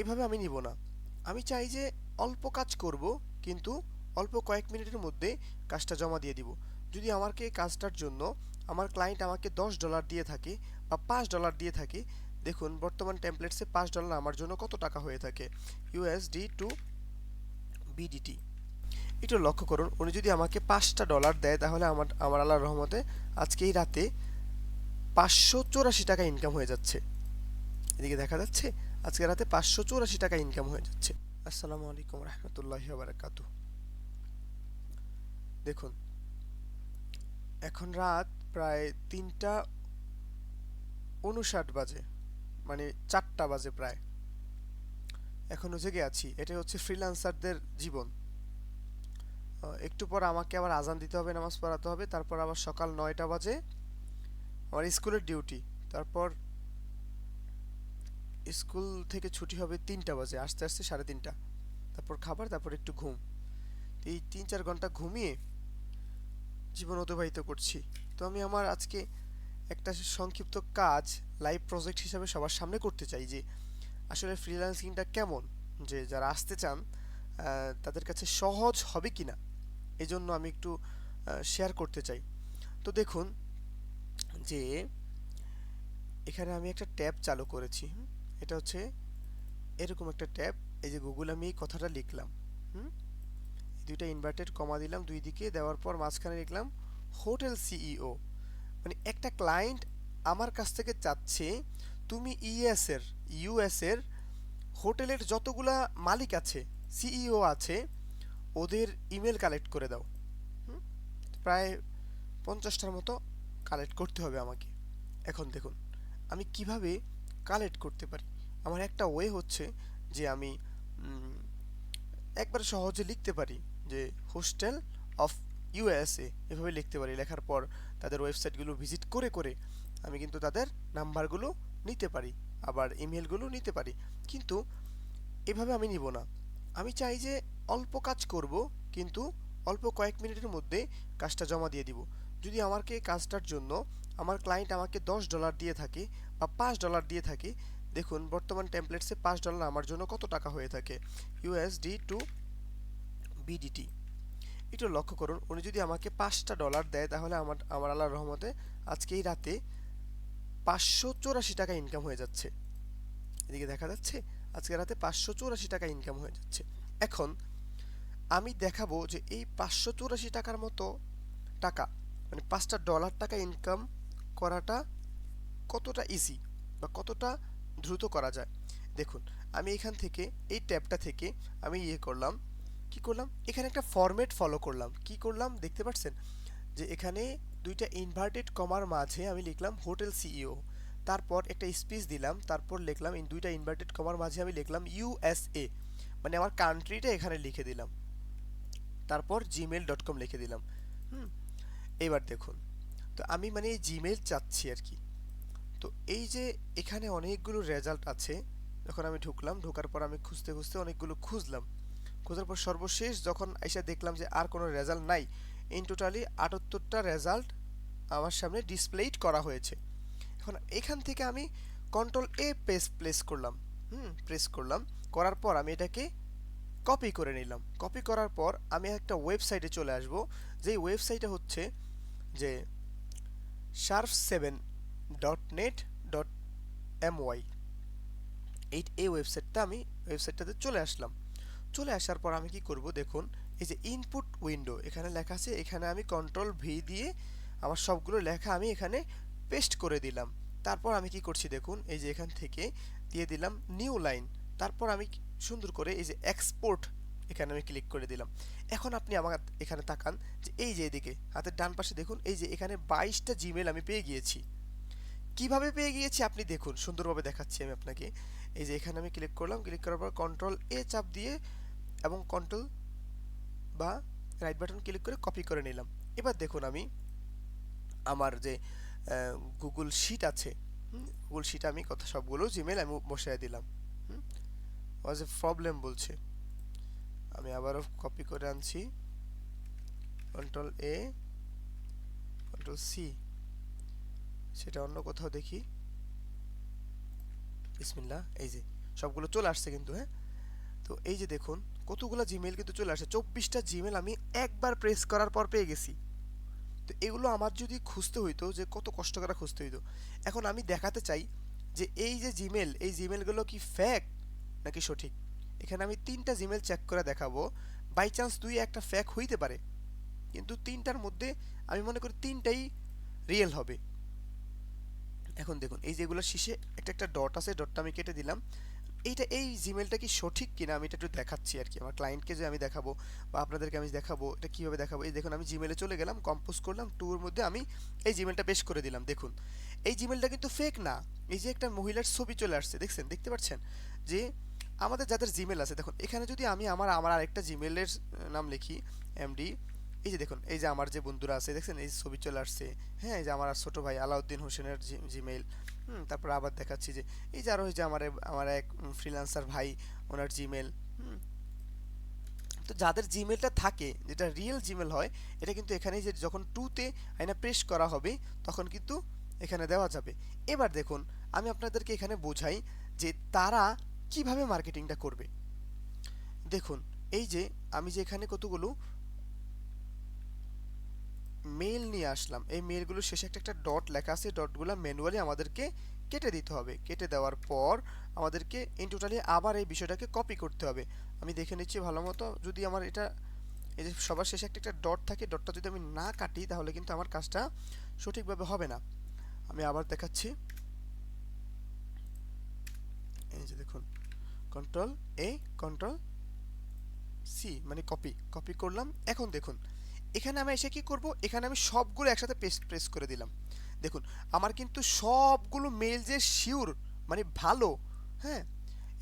এভাবে আমি নিব না। আমি চাই যে অল্প কাজ করব, কিন্তু অল্প কয়েক মিনিটের মধ্যে কাজটা জমা দিয়ে দিব। যদি আমাকে কাজটার জন্য আমার ক্লায়েন্ট আমাকে দশ ডলার দিয়ে থাকে বা পাঁচ ডলার দিয়ে থাকে, দেখুন বর্তমান টেমপ্লেটসে পাঁচ ডলার আমার জন্য কত টাকা হয়ে থাকে? ইউএসডি টু বিডিটি একটু লক্ষ্য করুন, উনি যদি আমাকে পাঁচটা ডলার দেয়, তাহলে আমার আমার আল্লাহর রহমতে আজকে এই রাতে পাঁচশো চৌরাশি টাকা ইনকাম হয়ে যাচ্ছে। এদিকে দেখা যাচ্ছে আজকে রাতে পাঁচশো চৌরাশি টাকা ইনকাম হয়ে যাচ্ছে। আসসালামু আলাইকুম রহমতুল্লাহ বারাকাতু দেখুন, এখন রাত প্রায় তিনটা উনষাট বাজে মানে চারটা বাজে প্রায়। এখনও জেগে আছি এটা হচ্ছে ফ্রিল্যান্সারদের জীবন। একটু পর আমাকে আবার আজান দিতে হবে, নামাজ পড়াতে হবে, তারপর আবার সকাল নয়টা বাজে, আমার স্কুলের ডিউটি তারপর স্কুল থেকে ছুটি হবে তিনটা বাজে, আস্তে আস্তে সাড়ে তিনটা। তারপর খাবার, তারপর একটু ঘুম। এই তিন চার ঘণ্টা ঘুমিয়ে জীবন অতিবাহিত করছি। তো আমি আমার আজকে একটা সংক্ষিপ্ত কাজ লাইভ প্রজেক্ট হিসাবে সবার সামনে করতে চাই যে, আসলে ফ্রিল্যান্সিংটা কেমন? যে যারা আসতে চান তাদের কাছে সহজ হবে কি না এই জন্য আমি একটু শেয়ার করতে চাই। তো দেখুন, যে এখানে আমি একটা ট্যাব চালু করেছি? এটা হচ্ছে এরকম একটা ট্যাব, এই যে গুগল আমি কথাটা লিখলাম, হুম? দুইটা ইনভার্টেড কমা দিলাম, দুই দিকে দেওয়ার পর মাঝখানে লিখলাম, হোটেল সিইও মানে একটা ক্লায়েন্ট আমার কাছ থেকে চাচ্ছে, তুমি ইএস এর ইউএস এর হোটেলের যতগুলা মালিক আছে সিইও আছে, ওদের ইমেল কালেক্ট করে দাও? প্রায় পঞ্চাশটার মতো কালেক্ট করতে হবে আমাকে। এখন দেখুন, আমি কীভাবে কালেক্ট করতে পারি? আমার একটা ওয়ে হচ্ছে যে আমি একবার সহজে লিখতে পারি যে হোস্টেল অফ ইউএসএ এভাবে লিখতে পারি। লেখার পর তাদের ওয়েবসাইটগুলো ভিজিট করে করে আমি কিন্তু তাদের নাম্বারগুলো নিতে পারি, আবার ইমেলগুলো নিতে পারি। কিন্তু এভাবে আমি নিব না। আমি চাই যে অল্প কাজ করব, কিন্তু অল্প কয়েক মিনিটের মধ্যে কাজটা জমা দিয়ে দিব। যদি আমাকে কাজটার জন্য আমার ক্লায়েন্ট আমাকে দশ ডলার দিয়ে থাকে বা পাঁচ ডলার দিয়ে থাকে দেখুন, বর্তমান টেমপ্লেটসে পাঁচ ডলার আমার জন্য কত টাকা হয়ে থাকে? ইউএসডি টু বিডিটি একটু লক্ষ্য করুন, উনি যদি আমাকে পাঁচটা ডলার দেয়, তাহলে আমার আমার আল্লাহর রহমতে আজকে এই রাতে পাঁচশো চৌরাশি টাকা ইনকাম হয়ে যাচ্ছে। এদিকে দেখা যাচ্ছে, আজকে রাতে পাঁচশো চৌরাশি টাকা ইনকাম হয়ে যাচ্ছে। এখন আমি দেখাবো যে এই পাঁচশো চৌরাশি টাকার মতো টাকা মানে পাঁচটা ডলার টাকা ইনকাম করাটা কতটা ইজি বা কতটা দ্রুত করা যায়। দেখুন, আমি এখান থেকে, এই ট্যাবটা থেকে আমি ইয়ে করলাম। কি করলাম? এখানে একটা ফরম্যাট ফলো করলাম। কি করলাম? দেখতে পাচ্ছেন? যে এখানে দুইটা ইনভার্টেড কমার মাঝে আমি লিখলাম হোটেল সিইও তারপর একটা স্পেস দিলাম, তারপর লিখলাম দুইটা ইনভার্টেড কমার মাঝে আমি লিখলাম ইউএসএ মানে আমার কান্ট্রিটা এখানে লিখে দিলাম। তারপর জিমেল ডট কম লিখে দিলাম। হুম? এবার দেখুন। তো আমি মানে এই জিমেল চাচ্ছি আর কি। তো এই যে এখানে অনেকগুলো রেজাল্ট আছে, যখন আমি ঢুকলাম, ঢোকার পর আমি খুঁজতে খুঁজতে অনেকগুলো খুঁজলাম। খোঁজার পর সর্বশেষ যখন এসে দেখলাম যে আর কোনো রেজাল্ট নাই ইন টোটালি আটাত্তরটা রেজাল্ট আমার সামনে ডিসপ্লেইড করা হয়েছে। এখন এখান থেকে আমি কন্ট্রোল এ প্রেস প্লেস করলাম। হুম প্রেস করলাম। করার পর আমি এটাকে কপি করে নিলাম। কপি করার পর আমি একটা ওয়েবসাইটে চলে আসব। যেই ওয়েবসাইটে হচ্ছে যে sharp seven dot net dot M Y এই এই ওয়েবসাইটটা আমি ওয়েবসাইটটাতে চলে আসলাম। চলে আসার পর আমি কি করব দেখুন, এই যে ইনপুট উইন্ডো এখানে লেখা আছে, এখানে আমি কন্ট্রোল ভি দিয়ে আমার সবগুলো লেখা আমি এখানে পেস্ট করে দিলাম। তারপর আমি কি করছি দেখুন, এই যে এখান থেকে দিয়ে দিলাম নিউ লাইন তারপর আমি সুন্দর করে এই যে এক্সপোর্ট এখানে আমি ক্লিক করে দিলাম। এখন আপনি আমার এখানে তাকান যে এই যে এদিকে, হাতের ডান পাশে দেখুন, এই যে এখানে বাইশটা জিমেল আমি পেয়ে গিয়েছি। কীভাবে পেয়ে গিয়েছি? আপনি দেখুন, সুন্দরভাবে দেখাচ্ছি আমি আপনাকে। এই যে এখানে আমি ক্লিক করলাম ক্লিক করার পর কন্ট্রোল এ চাপ দিয়ে এবং কন্ট্রোল বা রাইট বাটন ক্লিক করে কপি করে নিলাম। এবার দেখুন আমি আমার যে গুগল শিট আছে গুগল শিট আমি কথা সবগুলো জিমেল আমি বসায় দিলাম ওয়াজ এ প্রবলেম বলছে? আমি আবারও কপি করে আনছি। কন্ট্রোল এ কন্ট্রোল সি সেটা অন্য কোথাও দেখি। বিসমিল্লাহ, এই যে, সবগুলো চলে আসছে কিন্তু হ্যাঁ? তো এই যে দেখুন, কতগুলো জিমেল কিন্তু চলে আসে চব্বিশটা জিমেল আমি একবার প্রেস করার পর পেয়ে গেছি। তো এগুলো আমার যদি খুঁজতে হইতো যে কত কষ্ট করে খুঁজতে হইতো। এখন আমি দেখাতে চাই যে এই যে জিমেল এই জিমেলগুলো কি ফ্যাক নাকি সঠিক? এখানে আমি তিনটা জিমেল চেক করে দেখাবো। বাই চান্স দুই একটা ফ্যাক হইতে পারে। কিন্তু তিনটার মধ্যে আমি মনে করি তিনটাই রিয়েল হবে। এখন দেখুন, এই যেগুলো শীষে একটা একটা ডট আছে ডটটা আমি কেটে দিলাম। এইটা, এই জিমেলটা কি সঠিক কিনা আমি এটা একটু দেখাচ্ছি আর কি। আমার ক্লায়েন্টকে যে আমি দেখাবো বা আপনাদেরকে আমি দেখাবো, এটা কীভাবে দেখাবো? এই দেখুন, আমি জিমেলে চলে গেলাম কম্পোজ করলাম টুর মধ্যে আমি এই জিমেলটা পেশ করে দিলাম। দেখুন, এই জিমেলটা কিন্তু ফেক না। এই যে একটা মহিলার ছবি চলে আসছে, দেখছেন? দেখতে পাচ্ছেন? যে আমাদের যাদের জিমেল আছে, দেখুন, এখানে যদি আমি আমার আমার আরেকটা জিমেলের নাম লিখি এমডি এই যে দেখুন, এই যে আমার যে বন্ধুরা আছে, দেখছেন? এই ছবি চলে আসছে। হ্যাঁ এই যে আমার ছোট ভাই আলাউদ্দিন হোসেনের জিমেইল হুম, তারপর আবার দেখাচ্ছি যে, এই যে আরও যে আমার আমার এক ফ্রিল্যান্সার ভাই, ওনার জিমেল হুম। তো যাদের জিমেলটা থাকে, যেটা রিয়েল জিমেল হয়, এটা কিন্তু এখানে যে যখন টুতে আইনা প্রেস করা হবে, তখন কিন্তু এখানে দেওয়া যাবে। এবার দেখুন, আমি আপনাদেরকে এখানে বোঝাই যে তারা কীভাবে মার্কেটিংটা করবে। দেখুন, এই যে আমি যে এখানে কতগুলো মেল নিয়ে আসলাম। এই মেলগুলো শেষে একটা একটা ডট লেখা আছে। ডটগুলো ম্যানুয়ালি আমাদেরকে কেটে দিতে হবে। কেটে দেওয়ার পর আমাদেরকে ইন টোটালি আবার এই বিষয়টাকে কপি করতে হবে। আমি দেখে নিচ্ছি ভালো মতো। যদি আমার এটা, এই যে সবার শেষে একটা একটা ডট থাকে ডটটা যদি আমি না কাটি, তাহলে কিন্তু আমার কাজটা সঠিকভাবে হবে না। আমি আবার দেখাচ্ছি। এই যে দেখুন কন্ট্রোল এ কন্ট্রোল সি মানে কপি কপি করলাম। এখন দেখুন এখানে আমি এসে কি করব? এখানে আমি সবগুলো একসাথে পেস্ট প্রেস করে দিলাম। দেখুন, আমার কিন্তু সবগুলো মেল যে শিওর মানে ভালো হ্যাঁ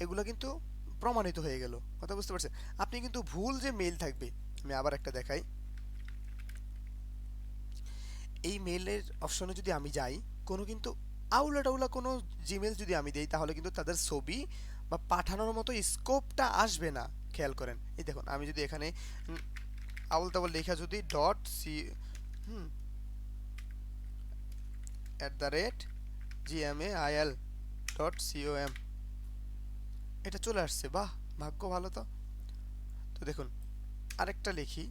এগুলো কিন্তু প্রমাণিত হয়ে গেল। কথা বুঝতে পারছেন? আপনি কিন্তু ভুল যে মেল থাকবে, আমি আবার একটা দেখাই। এই মেলের অপশনে যদি আমি যাই, কোনো কিন্তু আউলা টাউলা কোনো জিমেল যদি আমি দিই, তাহলে কিন্তু তাদের ছবি বা পাঠানোর মতো স্কোপটা আসবে না। খেয়াল করেন। এই দেখুন, আমি যদি এখানে আউল তাবল লেখা যদি dot C hmm at the rate G M A I L dot C O M এটা চলে আসছে, বাহ, ভাগ্য ভালো তো। তো দেখুন, আরেকটা লিখি।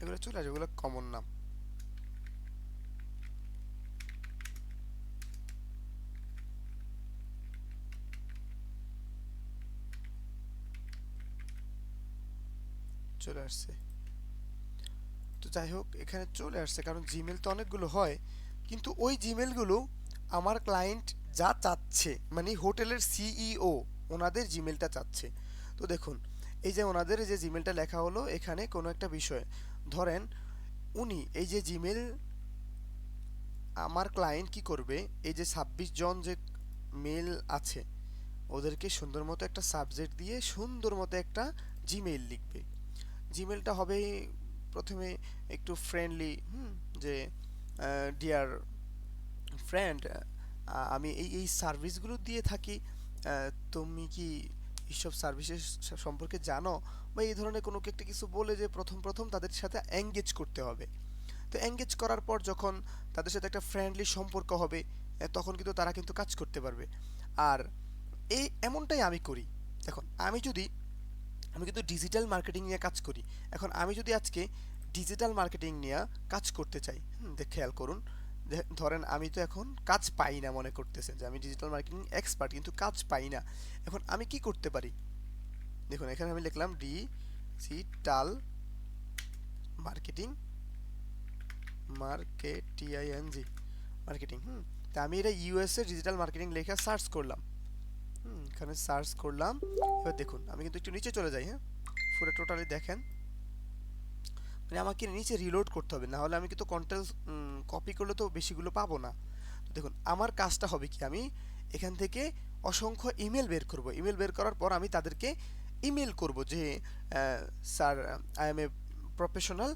এগুলো চলে আসবে এগুলো কমন নাম চলে আসছে। তো যাই হোক, এখানে চলে আসছে, কারণ জিমেল তো অনেকগুলো হয়, কিন্তু ওই জিমেলগুলো আমার ক্লায়েন্ট যা চাচ্ছে মানে হোটেলের সিইও ওনাদের জিমেলটা চাচ্ছে। তো দেখুন, এই যে ওনাদের যে জিমেলটা লেখা হলো, এখানে কোনো একটা বিষয়। ধরেন, উনি এই যে জিমেল আমার ক্লায়েন্ট কি করবে? এই যে ছাব্বিশ জন যে মেল আছে, ওদেরকে সুন্দর মতো একটা সাবজেক্ট দিয়ে সুন্দর মতো একটা জিমেইল লিখবে। জিমেলটা হবে প্রথমে একটু ফ্রেন্ডলি হুম, যে ডিয়ার ফ্রেন্ড আমি এই এই সার্ভিসগুলো দিয়ে থাকি তুমি কি এইসব সার্ভিসের সম্পর্কে জানো? বা এই ধরনের কোনো একটা কিছু বলে যে প্রথম প্রথম তাদের সাথে এঙ্গেজ করতে হবে। তো এঙ্গেজ করার পর যখন তাদের সাথে একটা ফ্রেন্ডলি সম্পর্ক হবে তখন কিন্তু তারা কিন্তু কাজ করতে পারবে। আর এই, এমনটাই আমি করি। দেখুন, আমি যদি আমি কিন্তু ডিজিটাল মার্কেটিং নিয়ে কাজ করি। এখন আমি যদি আজকে ডিজিটাল মার্কেটিং নিয়ে কাজ করতে চাই দেখ খেয়াল করুন ধরেন আমি তো এখন কাজ পাই না মনে করতেছেন যে আমি ডিজিটাল মার্কেটিং এক্সপার্ট কিন্তু কাজ পাই না। এখন আমি কি করতে পারি? দেখুন, এখানে আমি লিখলাম digital marketing মার্কেটিআইএনজি marketing হুম, তা আমি এটা ইউএস এর ডিজিটাল মার্কেটিং লেখা সার্চ করলাম। হুম, এখানে সার্চ করলাম। এবার দেখুন, আমি কিন্তু একটু নিচে চলে যাই হ্যাঁ? পুরো টোটালি দেখেন। মানে আমাকে নিচে রিলোড করতে হবে, না হলে আমি কিন্তু কন্টেন্ট কপি করলে তো বেশিগুলো পাবো না। দেখুন, আমার কাজটা হবে কি? আমি এখান থেকে অসংখ্য ইমেল বের করব। ইমেল বের করার পর আমি তাদেরকে ইমেল করব যে sir I am a professional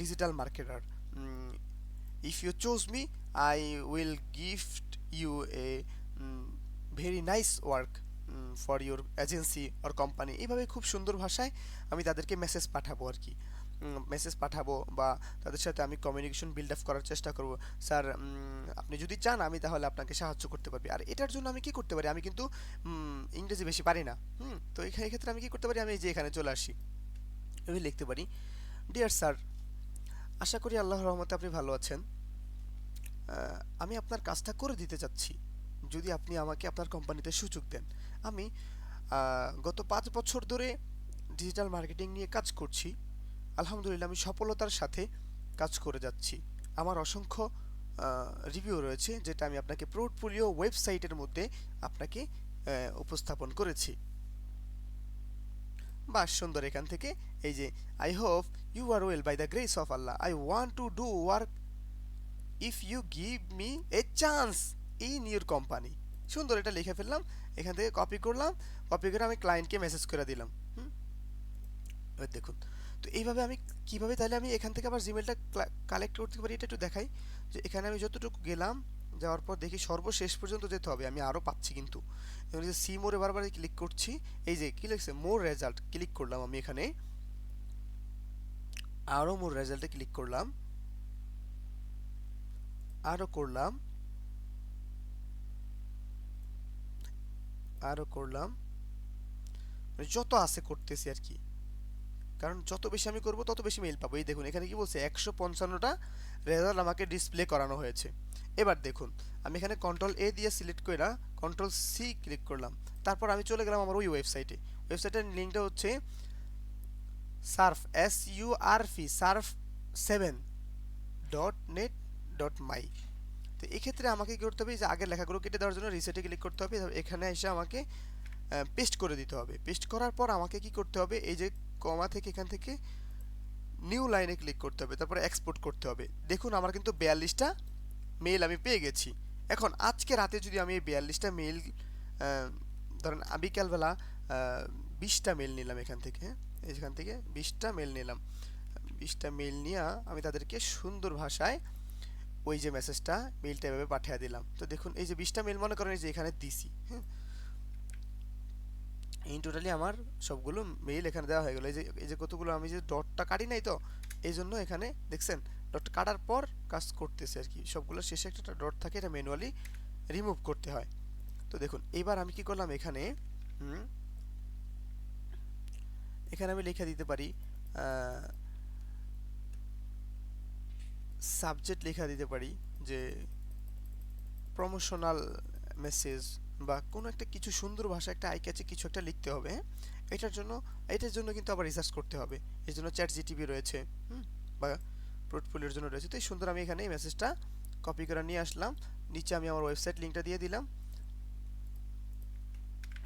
digital marketer if you chose me I will gift you a very nice work for your agency or company এইভাবে খুব সুন্দর ভাষায় আমি তাদেরকে মেসেজ পাঠাবো আর কি। মেসেজ পাঠাবো বা তাদের সাথে আমি কমিউনিকেশন বিল্ড আপ করার চেষ্টা করব। স্যার আপনি যদি চান আমি তাহলে আপনাকে সাহায্য করতে পারবি। আর এটার জন্য আমি কি করতে পারি? আমি কিন্তু ইংরেজি বেশি পারি না। হুম, তো এখানে ক্ষেত্রে আমি কি করতে পারি? আমি যে এখানে চলে আসি। আমি লিখতে পারি ডিয়ার স্যার আশা করি আল্লাহর রহমতে আপনি ভালো আছেন। আমি আপনার কাজটা করে দিতে চাচ্ছি। যদি আপনি আমাকে আপনার কোম্পানিতে সুযোগ দেন। আমি গত পাঁচ বছর ধরে ডিজিটাল মার্কেটিং নিয়ে কাজ করছি। আলহামদুলিল্লাহ আমি সফলতার সাথে কাজ করে যাচ্ছি। আমার অসংখ্য রিভিউ রয়েছে যেটা আমি আপনাকে পোর্টফোলিও ওয়েবসাইটের মধ্যে আপনাকে উপস্থাপন করেছি। বাস সুন্দর এখান থেকে। এই যে I hope you are well by the grace of Allah I want to do work if you give me a chance in your company সুন্দর, এটা লিখে ফেললাম, এখান থেকে কপি করলাম কপি করে আমি ক্লায়েন্টকে মেসেজ করে দিলাম, হুম? দেখুন, তো এইভাবে আমি কীভাবে তাহলে আমি এখান থেকে আবার জিমেলটা কালেক্ট করতে পারি, এটা একটু দেখাই, যে এখানে আমি যতটুকু গেলাম, যাওয়ার পর দেখি সর্বশেষ পর্যন্ত যেতে হবে, আমি আরও পাচ্ছি কিন্তু। এবার যে সি মোরে বারবার ক্লিক করছি, এই যে কি লিখছে? মোর রেজাল্ট ক্লিক করলাম আমি এখানে। আরও মোর রেজাল্টে ক্লিক করলাম। আরও করলাম। আরও করলাম। মানে যত আছে করতেছি আর কি। কারণ যত বেশি আমি করব, তত বেশি মেইল পাবো। এই দেখুন, এখানে কি বলছে, একশো পঞ্চান্নটা রেজাল্ট আমাকে ডিসপ্লে করানো হয়েছে। এবার দেখুন, আমি এখানে কন্ট্রোল এ দিয়ে সিলেক্ট করে না কন্ট্রোল সি ক্লিক করলাম। তারপর আমি চলে গেলাম আমার ওই ওয়েবসাইটে ওয়েবসাইটের লিঙ্কটা হচ্ছে surf S U R F surf seven dot net dot my তো এক্ষেত্রে আমাকে কী করতে হবে? যে আগের লেখাগুলো কেটে দেওয়ার জন্য রিসেটে ক্লিক করতে হবে। এখানে এসে আমাকে পেস্ট করে দিতে হবে। পেস্ট করার পর আমাকে কি করতে হবে? এই যে কমা থেকে এখান থেকে নিউ লাইনে ক্লিক করতে হবে। তারপরে এক্সপোর্ট করতে হবে। দেখুন, আমার কিন্তু বিয়াল্লিশটা মেল আমি পেয়ে গেছি। এখন আজকে রাতে যদি আমি এই বিয়াল্লিশটা মেল ধরেন বিকালবেলা বিশটা মেল নিলাম এখান থেকে এখান থেকে বিশটা মেল নিলাম। বিশটা মেল নিয়ে আমি তাদেরকে সুন্দর ভাষায় ওই যে মেসেজটা মেলটা এভাবে পাঠিয়ে দিলাম। তো দেখুন, এই যে বিশটা মেল মনে করেন যে এখানে দিছি হ্যাঁ ইন টোটালি আমার সবগুলো মেইল এখানে দেওয়া হয়ে গেলো। এই যে এই যে কতগুলো, আমি যে ডটটা কাটি নাই তো, এই জন্য এখানে দেখছেন ডট কাটার পর কাজ করতেছে আর কি। সবগুলো শেষে একটা ডট থাকে, এটা ম্যানুয়ালি রিমুভ করতে হয়। তো দেখুন, এবার আমি কি করলাম এখানে এখানে আমি লিখে দিতে পারি সাবজেক্ট লেখা দিতে পারি যে প্রমোশনাল মেসেজ বা কোনো একটা কিছু সুন্দর ভাষা, একটা আই ক্যাচে কিছু একটা লিখতে হবে হ্যাঁ? এটার জন্য এটার জন্য কিন্তু আবার রিসার্চ করতে হবে। এর জন্য চ্যাট জিটিভি রয়েছে, হুম? বা পোর্টফোলিওর জন্য রয়েছে। তো এই সুন্দর আমি এখানে এই মেসেজটা কপি করে নিয়ে আসলাম। নিচে আমি আমার ওয়েবসাইট লিঙ্কটা দিয়ে দিলাম।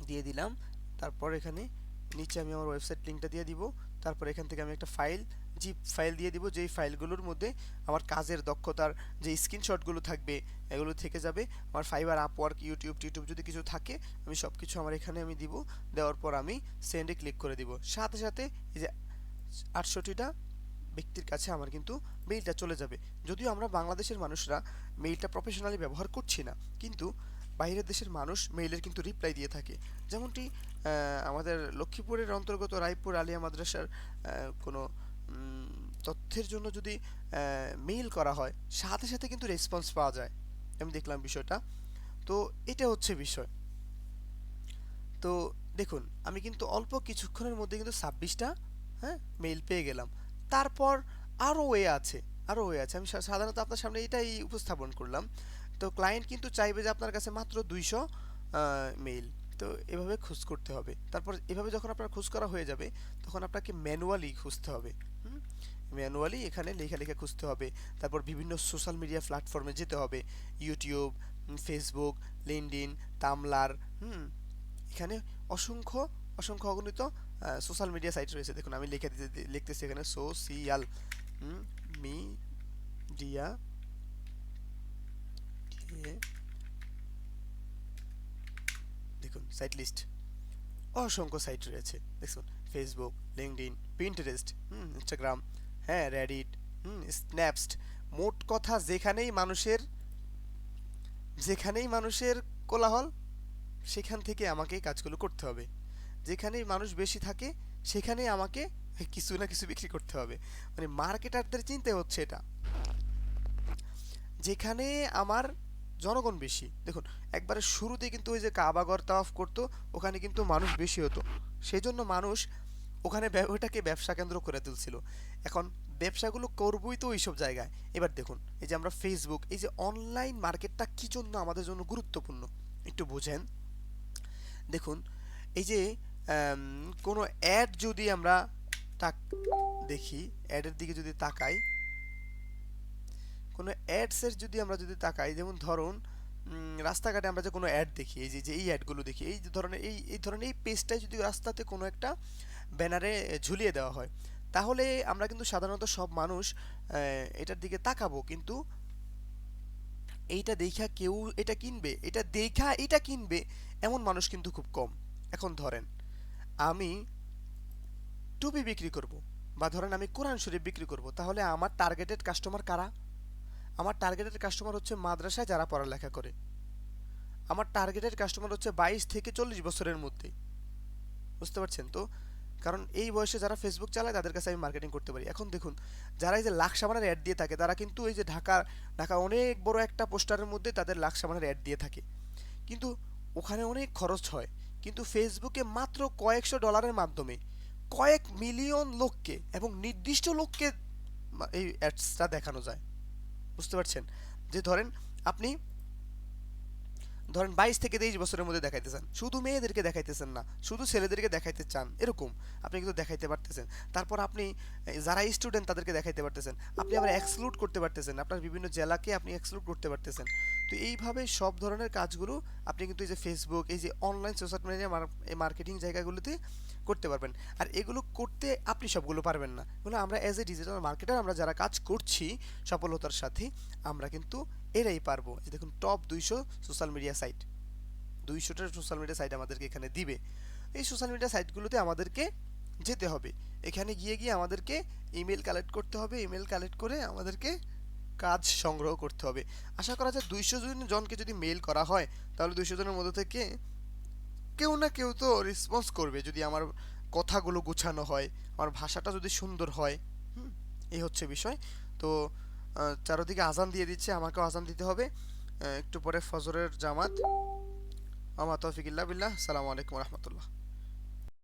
দিয়ে দিলাম। তারপর এখানে নিচে আমি আমার ওয়েবসাইট লিঙ্কটা দিয়ে দিব। তারপর এখান থেকে আমি একটা ফাইল জিপ ফাইল দিয়ে দিব, যেই ফাইলগুলোর মধ্যে আমার কাজের দক্ষতার যে স্ক্রিনশটগুলো থাকবে, এগুলো থেকে যাবে। আমার ফাইবার আপওয়ার্ক ইউটিউব টিউটিউব যদি কিছু থাকে, আমি সব কিছু আমার এখানে আমি দিব। দেওয়ার পর আমি সেন্ডে ক্লিক করে দিব। সাথে সাথে এই যে আটষট্টিটা ব্যক্তির কাছে আমার কিন্তু মেইলটা চলে যাবে। যদিও আমরা বাংলাদেশের মানুষরা মেইলটা প্রফেশনালি ব্যবহার করছি না, কিন্তু বাইরের দেশের মানুষ মেইলের কিন্তু রিপ্লাই দিয়ে থাকে। যেমনটি আমাদের লক্ষ্মীপুরের অন্তর্গত রায়পুর আলিয়া মাদ্রাসার কোনো তথ্যের জন্য যদি মেইল করা হয়, সাথে সাথে কিন্তু রেসপন্স পাওয়া যায়। আমি দেখলাম বিষয়টা। তো এটা হচ্ছে বিষয়। তো দেখুন, আমি কিন্তু অল্প কিছুক্ষণের মধ্যে কিন্তু ছাব্বিশটা হ্যাঁ মেইল পেয়ে গেলাম। তারপর আরও ওয়ে আছে, আরও ওয়ে আছে। আমি সাধারণত আপনার সামনে এটাই উপস্থাপন করলাম। তো ক্লায়েন্ট কিন্তু চাইবে যে আপনার কাছে মাত্র দুইশো মেইল তো এভাবে খোঁজ করতে হবে। তারপর এভাবে যখন আপনার খোঁজ করা হয়ে যাবে, তখন আপনাকে ম্যানুয়ালি খুঁজতে হবে। ম্যানুয়ালি এখানে লেখা লেখা খুঁজতে হবে। তারপর বিভিন্ন সোশ্যাল মিডিয়া প্ল্যাটফর্মে যেতে হবে। YouTube Facebook LinkedIn Tumblr hmm? এখানে অসংখ্য অসংখ্য অগণিত সোশ্যাল মিডিয়া সাইট রয়েছে। দেখুন, আমি লিখে দিতে লিখতেছি এখানে সোশিয়াল মিডিয়া দেখুন সাইট লিস্ট অসংখ্য সাইট রয়েছে। দেখুন ফেসবুক লিঙ্কডিন পিন্টারেস্ট হুম ইনস্টাগ্রাম হ্যাঁ রেডিট হুম স্ন্যাপস্ট মোট কথা যেখানেই মানুষের যেখানেই মানুষের কোলাহল, সেখান থেকে আমাকে কাজগুলো করতে হবে। যেখানেই মানুষ বেশি থাকে, সেখানেই আমাকে কিছু না কিছু বিক্রি করতে হবে। মানে মার্কেটারদের চিন্তা হচ্ছে এটা। যেখানে আমার জনগণ বেশি, দেখুন, একবারে শুরুতে কিন্তু ওই যে কাবাগর তাওয়াফ করতো, ওখানে কিন্তু মানুষ বেশি হতো। সেই জন্য মানুষ ওখানে ওটাকে ব্যবসা কেন্দ্র করে তুলছিল। এখন ব্যবসাগুলো করবই তো ওইসব জায়গায়। এবার দেখুন, এই যে আমরা ফেসবুক এই যে অনলাইন মার্কেটটা কী জন্য আমাদের জন্য গুরুত্বপূর্ণ? একটু বোঝেন। দেখুন, এই যে কোনো অ্যাড যদি আমরা তাক, দেখি অ্যাডের দিকে যদি তাকাই, কোনো অ্যাডসের যদি আমরা যদি তাকাই, যেমন ধরুন রাস্তাঘাটে আমরা যে কোনো অ্যাড দেখি, এই যে এই অ্যাডগুলো দেখি, এই ধরনের, এই এই ধরনের, এই পেজটাই যদি রাস্তাতে কোনো একটা ব্যানারে ঝুলিয়ে দেওয়া হয়। তাহলে আমরা কিন্তু সাধারণত সব মানুষ এটার দিকে তাকাবো, কিন্তু এইটা দেখা কেউ এটা কিনবে, এটা দেখা এটা কিনবে, এমন মানুষ কিন্তু খুব কম। এখন ধরেন, আমি টুপি বিক্রি করব, বা ধরেন আমি কোরআন শরীফ বিক্রি করব, তাহলে আমার টার্গেটেড কাস্টমার কারা? আমার টার্গেটেড কাস্টমার হচ্ছে মাদ্রাসায় যারা পড়ালেখা করে। আমার টার্গেটেড কাস্টমার হচ্ছে বাইশ থেকে চল্লিশ বছরের মধ্যে। বুঝতে পারছেন তো? কারণ এই বয়সে যারা ফেসবুক চালায়, তাদের কাছে আমি মার্কেটিং করতে পারি। এখন দেখুন, যারা এই যে লাখ সাবানের অ্যাড দিয়ে থাকে, তারা কিন্তু এই যে ঢাকা ঢাকা অনেক বড় একটা পোস্টারের মধ্যে তাদের লাখ সাবানের অ্যাড দিয়ে থাকে। কিন্তু ওখানে অনেক খরচ হয়। কিন্তু ফেসবুকে মাত্র কয়েকশো ডলারের মাধ্যমে কয়েক মিলিয়ন লোককে এবং নির্দিষ্ট লোককে এই অ্যাডসটা দেখানো যায়। বুঝতে পারছেন? যে ধরেন, আপনি ধরেন বাইশ থেকে তেইশ বছরের মধ্যে দেখাইতেছেন। শুধু মেয়েদেরকে দেখাইতেছেন না, শুধু ছেলেদেরকে দেখাইতে চান, এরকম। আপনি কিন্তু দেখাইতে পারতেছেন। তারপর আপনি যারা স্টুডেন্ট তাদেরকে দেখাইতে পারতেছেন। আপনি আবার এক্সক্লুড করতে পারতেছেন। আপনার বিভিন্ন জেলাকে আপনি এক্সক্লুড করতে পারতেছেন। তো এইভাবে সব ধরনের কাজগুলো আপনি কিন্তু এই যে ফেসবুক এই যে অনলাইন সোশ্যাল মিডিয়া মার্কেটিং জায়গাগুলোতে করতে পারবেন। আর এগুলো করতে আপনি সবগুলো পারবেন না। এগুলো আমরা অ্যাজ এ ডিজিটাল মার্কেটার আমরা যারা কাজ করছি সফলতার সাথে, আমরা কিন্তু এরাই পারব। যে দেখুন টপ দুইশো সোশ্যাল মিডিয়া সাইট দুইশোটা সোশ্যাল মিডিয়া সাইট আমাদেরকে এখানে দিবে। এই সোশ্যাল মিডিয়া সাইটগুলোতে আমাদেরকে যেতে হবে। এখানে গিয়ে গিয়ে আমাদেরকে ইমেল কালেক্ট করতে হবে। ইমেল কালেক্ট করে আমাদেরকে কাজ সংগ্রহ করতে হবে। আশা করা যায় দুইশো জন, জনকে যদি মেল করা হয়, তাহলে দুইশো জনের মধ্যে থেকে কেউ না কেউ তো রেসপন্স করবে। যদি আমার কথাগুলো গুছানো হয়, আমার ভাষাটা যদি সুন্দর হয় এই হচ্ছে বিষয়। তো চারদিকে আজান দিয়ে দিচ্ছে, আমাকেও আজান দিতে হবে। একটু পরে ফজরের জামাত। আমা তৌফিকিল্লা বিল্লাহ। সালামু আলাইকুম রহমতুল্লাহ।